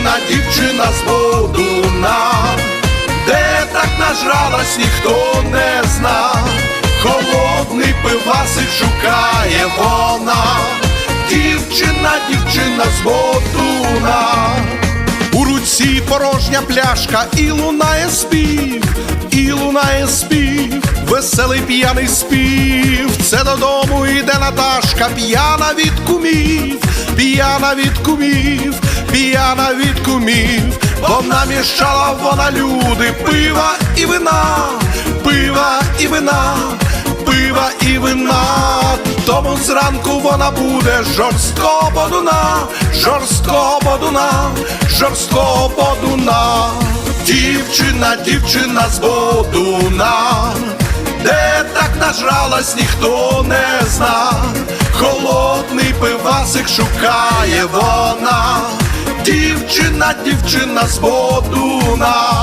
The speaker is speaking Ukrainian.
дівчина, дівчина з Бодуна, де так нажралась, ніхто не зна. Холодний пивасик шукає вона, дівчина, дівчина з Бодуна. У руці порожня пляшка і лунає спів, і лунає спів, веселий п'яний спів. Це додому йде Наташка, п'яна від кумів, п'яна від кумів, від кумів, бо наміщала вона люди, пива і вина, пива і вина, пива і вина. Тому зранку вона буде жорстко бодуна, жорстко бодуна, жорстко бодуна. Дівчина, дівчина з бодуна, де так нажралась, ніхто не зна. Холодний пивасик шукає вона. Дівчина, дівчина з бодуна.